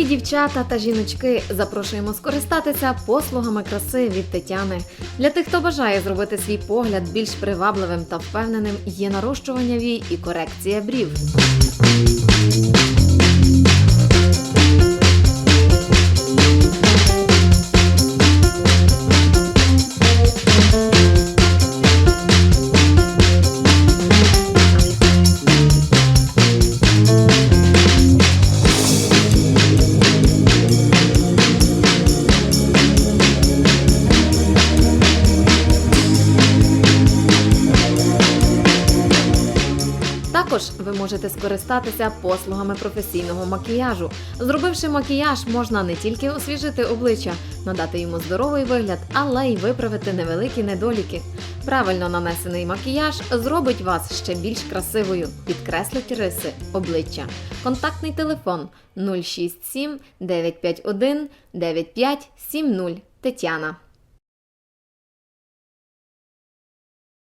Дорогі дівчата та жіночки, запрошуємо скористатися послугами краси від Тетяни. Для тих, хто бажає зробити свій погляд більш привабливим та впевненим, є нарощування вій і корекція брів. Також ви можете скористатися послугами професійного макіяжу. Зробивши макіяж, можна не тільки освіжити обличчя, надати йому здоровий вигляд, але й виправити невеликі недоліки. Правильно нанесений макіяж зробить вас ще більш красивою, підкреслить риси обличчя. Контактний телефон 067 951 9570 Тетяна.